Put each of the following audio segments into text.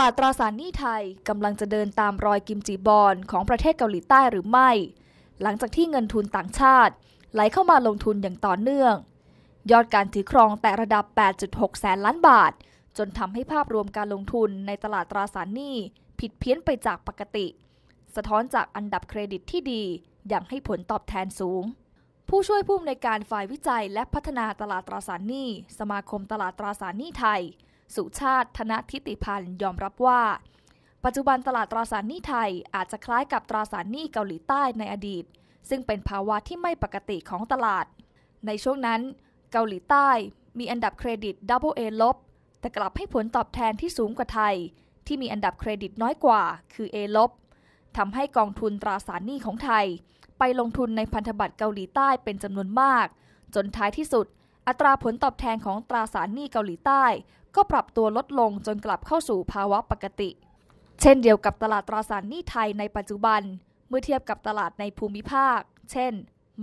ลาดตราสารหนี้ไทยกำลังจะเดินตามรอยกิมจิบอลของประเทศเกาหลีใต้หรือไม่ หลังจากที่เงินทุนต่างชาติ ไหลเข้ามาลงทุนอย่างต่อเนื่อง ยอดการถือครองแต่ระดับ 8.6 แสนล้านบาท จนทำให้ภาพรวมการลงทุนในตลาดตราสารหนี้ผิดเพี้ยนไปจากปกติ สะท้อนจากอันดับเครดิตที่ดี อย่างให้ผลตอบแทนสูง ผู้ช่วยผู้อำนวยการฝ่ายวิจัยและพัฒนาตลาดตราสารหนี้ สมาคมตลาดตราสารหนี้ไทย สุชาติธนทิติพันธ์ยอมรับว่า ปัจจุบันตลาดตราสารหนี้ไทยอาจจะคล้ายกับตราสารหนี้เกาหลีใต้ในอดีต ซึ่งเป็นภาวะที่ไม่ปกติของตลาด ในช่วงนั้น เกาหลีใต้มีอันดับเครดิต Double A ลบแต่กลับให้ผลตอบแทนที่สูงกว่าไทย ที่มีอันดับเครดิตน้อยกว่า คือ A ลบทำให้กองทุนตราสารหนี้ของไทย ไปลงทุนในพันธบัตรเกาหลีใต้เป็นจำนวนมาก จนท้ายที่สุด อัตราผลตอบแทนของตราสารหนี้เกาหลีใต้ ก็ปรับตัวลดลงจนกลับเข้าสู่ภาวะปกติ เช่นเดียวกับตลาดตราสารหนี้ไทยในปัจจุบัน เมื่อเทียบกับตลาดในภูมิภาค เช่น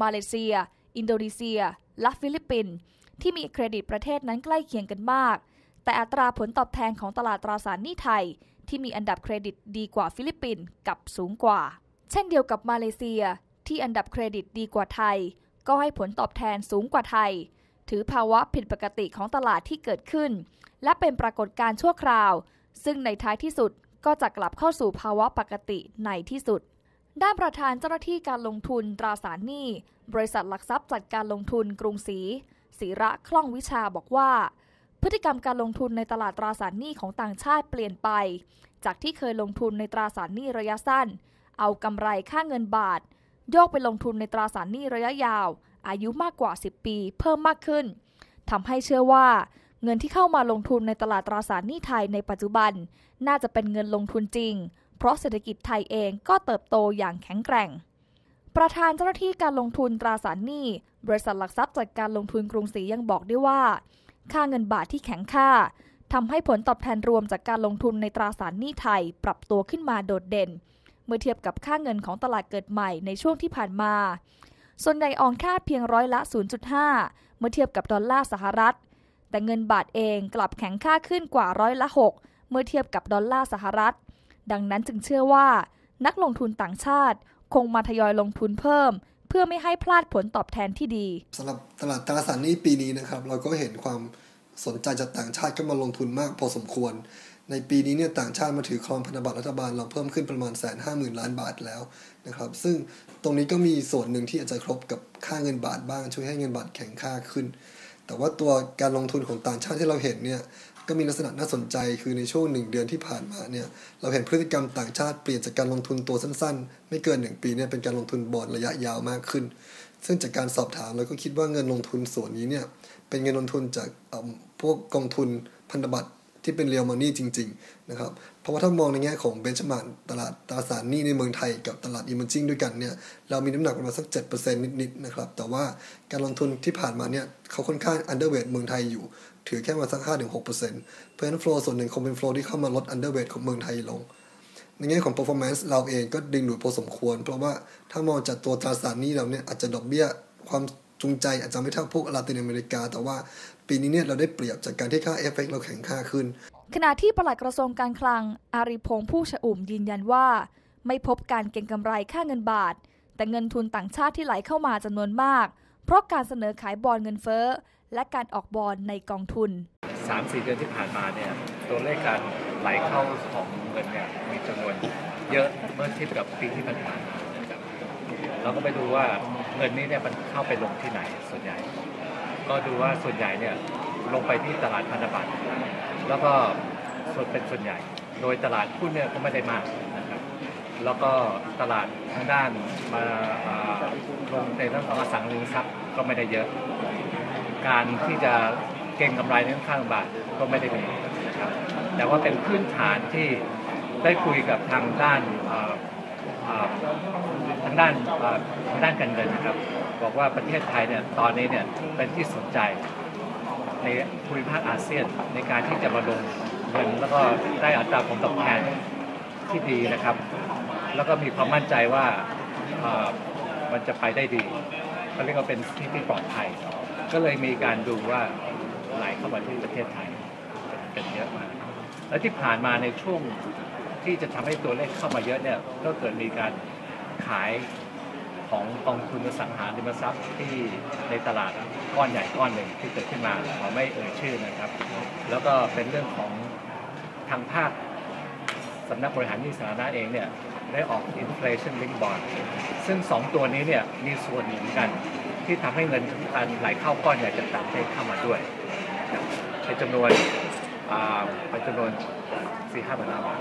มาเลเซีย อินโดนีเซีย และฟิลิปปินส์ที่มีเครดิตประเทศนั้นใกล้เคียงกันมาก แต่อัตราผลตอบแทนของตลาดตราสารหนี้ไทย ที่มีอันดับเครดิตดีกว่าฟิลิปปินส์กับสูงกว่า เช่นเดียวกับมาเลเซีย ที่อันดับเครดิตดีกว่าไทย ก็ให้ผลตอบแทนสูงกว่าไทย ถือภาวะผิดปกติของตลาดที่เกิดขึ้น และเป็นปรากฏการณ์ชั่วคราว ซึ่งในท้ายที่สุดก็จะกลับเข้าสู่ภาวะปกติในที่สุด ด้านประธานเจ้าหน้าที่การลงทุนตราสารหนี้ บริษัทหลักทรัพย์จัดการลงทุนกรุงศรีศิระคล่องวิชาบอกว่า พฤติกรรมการลงทุนในตลาดตราสารหนี้ของต่างชาติเปลี่ยนไป จากที่เคยลงทุนในตราสารหนี้ระยะสั้น เอากำไรค่าเงินบาท โยกไปลงทุนในตราสารหนี้ระยะยาว อายุมากกว่า 10 ปี เพิ่มมากขึ้นทำให้เชื่อว่า เงินที่เข้ามาลงทุนในตลาดตราสารหนี้ไทยในปัจจุบัน น่าจะเป็นเงินลงทุนจริง เพราะเศรษฐกิจไทยเองก็เติบโตอย่างแข็งแกร่ง ประธานเจ้าหน้าที่การลงทุนตราสารหนี้บริษัทหลักทรัพย์จัดการลงทุนกรุงศรียังบอกด้วยว่า ค่าเงินบาทที่แข็งค่าทำให้ผลตอบแทนรวมจากการลงทุนในตราสารหนี้ไทยปรับตัวขึ้นมาโดดเด่น เมื่อเทียบกับค่าเงินของตลาดเกิดใหม่ในช่วงที่ผ่านมา ส่วนใหญ่อ่อนค่าเพียงร้อยละ 0.5 เมื่อเทียบกับดอลลาร์สหรัฐ แต่เงินบาทเองกลับแข็งค่าขึ้นกว่าร้อยละ 6 เมื่อเทียบกับดอลลาร์สหรัฐ ดังนั้นจึงเชื่อว่า นักลงทุนต่างชาติ คงมาทยอยลงทุนเพิ่ม เพื่อไม่ให้พลาดผลตอบแทนที่ดีสำหรับตลาดตราสารหนี้ปีนี้นะครับ เราก็เห็นความสนใจจากต่างชาติก็มาลงทุนมากพอสมควร ในปีนี้เนี่ยต่างชาติมาถือครองพันธบัตรรัฐบาลเราเพิ่มขึ้นประมาณแสนห้าหมื่นล้านบาทแล้วนะครับ ซึ่งตรงนี้ก็มีส่วนหนึ่งที่อาจจะครบกับค่าเงินบาทบ้าง ช่วยให้เงินบาทแข็งค่าขึ้น แต่ว่าตัวการลงทุนของต่างชาติที่เราเห็นเนี่ยก็มีลักษณะน่าสนใจคือในช่วงหนึ่งเดือนที่ผ่านมาเนี่ยเราเห็นพฤติกรรมต่างชาติเปลี่ยนจากการลงทุนตัวสั้นๆ ไม่เกิน 1 ปีเนี่ยเป็นการลงทุนบอลระยะยาวมากขึ้น ซึ่งจากการสอบถามเราก็คิดว่าเงินลงทุนส่วนนี้เนี่ยเป็นเงินลงทุนจากพวกกองทุนพันธบัตร ที่เป็นเรียลมันนี่จริงๆนะครับเพราะว่าถ้ามองในแง่ของเบนช์มาร์ตลาดตราสารหนี้ในเมืองไทยกับตลาดอิมเมอร์จิงด้วยกันเนี่ยเรามีน้ำหนักประมาณสัก 7%นิดๆนะครับแต่ว่าการลงทุนที่ผ่านมาเนี่ยเขาค่อนข้างอันเดอร์เวทเมืองไทยอยู่ ถือแค่มาสัก 5-6%เพราะฉะนั้นโฟลส่วนหนึ่งคงเป็นโฟลที่เข้ามาลดอันเดอร์เวทของเมืองไทยลงในแง่ของ performance เราเองก็ดึงดูดพอสมควร เพราะว่าถ้ามองจากตัวตราสารหนี้เราเนี่ยอาจจะดอกเบี้ยความจูงใจอาจจะไม่เท่าพวกลาตินอเมริกา แต่ว่า ปีนี้เนี่ยเราได้เปรียบจากการที่ค่าเอฟเฟกเราแข็งค่าขึ้น ขณะที่ปลัดกระทรวงการคลัง อาริพงษ์ผู้ฉอุ่มยืนยันว่า ไม่พบการเก็งกำไรค่าเงินบาท แต่เงินทุนต่างชาติที่ไหลเข้ามาจำนวนมาก เพราะการเสนอขายบอลเงินเฟ้อ และการออกบอลในกองทุน 3-4 เดือนที่ผ่านมาเนี่ยตัวเลขการไหลเข้าของเงินเนี่ยมีจำนวนเยอะเมื่อเทียบกับปีที่ผ่านมานะครับเราก็ไปดูว่าเงินนี้เนี่ยมันเข้าไปลงที่ไหนส่วนใหญ่ ก็ดูว่าส่วนใหญ่เนี่ยลงไปที่ตลาดพันธบัตรแล้วก็ส่วนเป็นส่วนใหญ่ โดยตลาดหุ้นเนี่ยก็ไม่ได้มากนะครับแล้วก็ตลาดทางด้านมาาลงในเรื่องของอสังหาริมทรัพย์ก็ไม่ได้เยอะ การที่จะเก็งกำไรในข้างบาทก็ไม่ได้มีนะครับแต่ว่าเป็นพื้นฐานที่ได้คุยกับทางด้านทางด้านทางด้านการเงินนะครับ บอกว่าประเทศไทยเนี่ยตอนนี้เนี่ยเป็นที่สนใจในภูมิภาคอาเซียนในการที่จะมาลงเงินแล้วก็ได้อัตราผลตอบแทนที่ดีนะครับ แล้วก็มีความมั่นใจว่ามันจะไปได้ดีเขาเรียกว่าเป็นที่ที่ปลอดภัย ก็เลยมีการดูว่าไหลเข้ามาที่ประเทศไทยเป็นเยอะมากและที่ผ่านมาในช่วงที่จะทำให้ตัวเลขเข้ามาเยอะเนี่ยก็เกิดมีการขาย ของกองทุนอสังหาริมทรัพย์ที่ในตลาดก้อนใหญ่ก้อนหนึ่งที่เกิดขึ้นมาขอไม่เอ่ยชื่อนะครับ แล้วก็เป็นเรื่องของทางภาคสำนักบริหารหนี้สาธารณะเองเนี่ยได้ออก inflation link bond ซึ่งสองตัวนี้เนี่ยมีส่วนหนุนกันที่ทำให้เงินการไหลเข้าก้อนใหญ่จากต่างประเทศเข้ามาด้วยเป็นจำนวนเป็นจำนวนสี่ห้าพันล้านบาท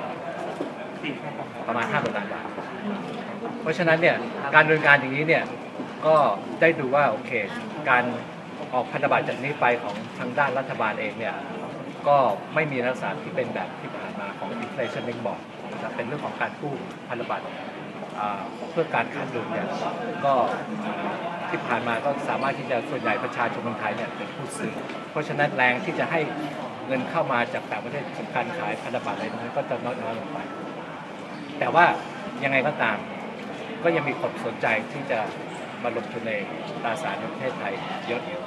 ประมาณห้าพันบาท เพราะฉะนั้นเนี่ยการดำเนินการอย่างนี้เนี่ยก็ได้ดูว่าโอเค การออกพันธบัตรจากนี้ไปของทางด้านรัฐบาลเองเนี่ยก็ไม่มีลักษณะที่เป็นแบบที่ผ่านมาของ inflation link bond นะครับเป็นเรื่องของการกู้พันธบัตรเพื่อการขาดดุลเนี่ยก็ที่ผ่านมาก็สามารถที่จะส่วนใหญ่ประชาชนคนไทยเนี่ยเป็นผู้ซื้อเพราะฉะนั้นแรงที่จะให้เงินเข้ามาจากต่างประเทศจากการขายพันธบัตรอะไรตรงนี้ก็จะน้อยน้อยลงไป แต่ว่ายังไงก็ตาม ก็ยังมีคนสนใจที่จะมาลงทุนในตราสารประเทศไทยเยอะอยู่